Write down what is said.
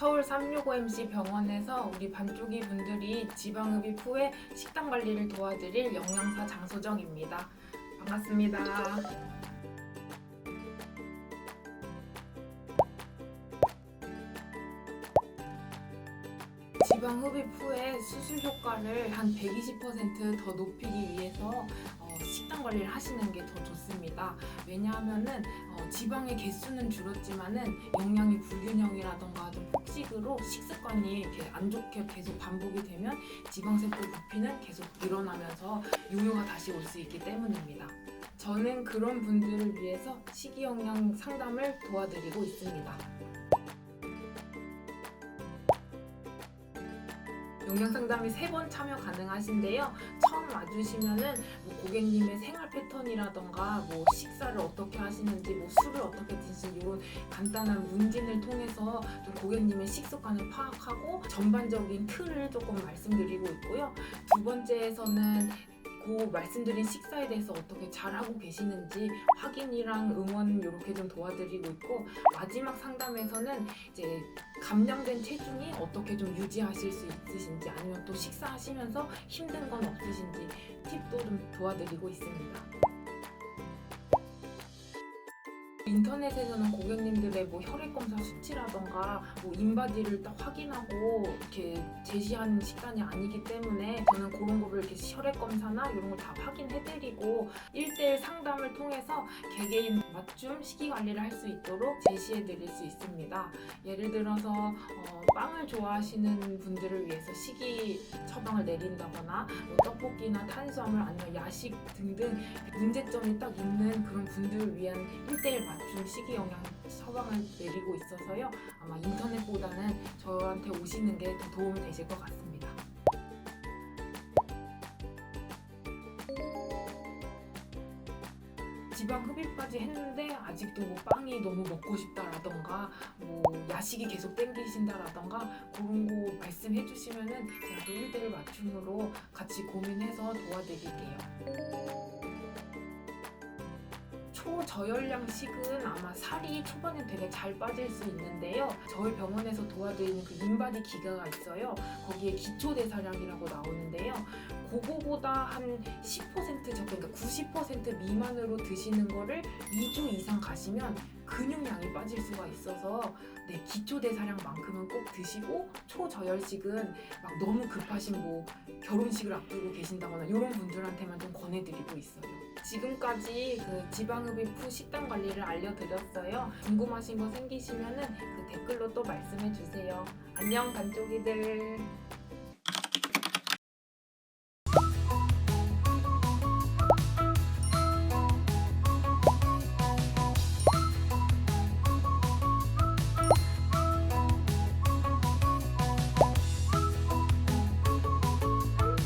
서울 365MC 병원에서 우리 반쪽이 분들이 지방흡입 후에 식단 관리를 도와드릴 영양사 장소정입니다. 반갑습니다. 지방 흡입 후에 수술 효과를 한 120%더 높이기 위해서 어, 식단 관리를 하시는 게 더 좋습니다. 왜냐하면은 어, 지방의 개수는 줄었지만은 영양이 불균형이라던가 좀 폭식으로 식습관이 이렇게 안 좋게 계속 반복이 되면 지방세포 부피는 계속 늘어나면서 요요가 다시 올 수 있기 때문입니다. 저는 그런 분들을 위해서 식이영양 상담을 도와드리고 있습니다. 영양 상담이 세 번 참여 가능하신데요. 처음 와주시면은 뭐 고객님의 생활 패턴이라던가 뭐 식사를 어떻게 하시는지 뭐 술을 어떻게 드시는지 이런 간단한 문진을 통해서 좀 고객님의 식습관을 파악하고 전반적인 틀을 조금 말씀드리고 있고요. 두 번째에서는 그 말씀드린 식사에 대해서 어떻게 잘하고 계시는지 확인이랑 응원 이렇게 좀 도와드리고 있고 마지막 상담에서는 이제 감량된 체중이 어떻게 좀 유지하실 수 있으신지 아니면 또 식사하시면서 힘든 건 없으신지 팁도 좀 도와드리고 있습니다. 인터넷에서는 고객님들의 뭐 혈액 검사 수치라던가 뭐 인바디를 딱 확인하고 이렇게 제시한 식단이 아니기 때문에 저는 그런 거를 이렇게 혈액 검사나 이런 걸 다 확인해드리고 1대1 상담을 통해서 개개인 맞춤 식이 관리를 할 수 있도록 제시해드릴 수 있습니다. 예를 들어서 어, 빵을 좋아하시는 분들을 위해서 식이 처방을 내린다거나 뭐 떡볶이나 탄수화물 아니면 야식 등등 문제점이 딱 있는 그런 분들을 위한 1대1 맞춤 식이 영양 처방을 내리고 있어서요. 아마 인터넷보다는 저한테 오시는 게 더 도움이 되실 것 같습니다. 지방 흡입까지 했는데 아직도 뭐 빵이 너무 먹고 싶다라던가 뭐 야식이 계속 땡기신다라던가 그런 거 말씀해 주시면은 제가 또 1대1 맞춤으로 같이 고민해서 도와드릴게요. 초저열량 식은 아마 살이 초반에 되게 잘 빠질 수 있는데요. 저희 병원에서 도와드리는 그 인바디 기가가 있어요. 거기에 기초대사량이라고 나오는데요. 그거보다 한 10% 적게, 그러니까 90% 미만으로 드시는 거를 2주 이상 가시면 근육량이 빠질 수가 있어서 네, 기초 대사량만큼은 꼭 드시고 초저열식은 막 너무 급하신 뭐 결혼식을 앞두고 계신다거나 이런 분들한테만 좀 권해드리고 있어요. 지금까지 그 지방흡입 후 식단 관리를 알려드렸어요. 궁금하신 거 생기시면은 그 댓글로 또 말씀해 주세요. 안녕, 반쪽이들.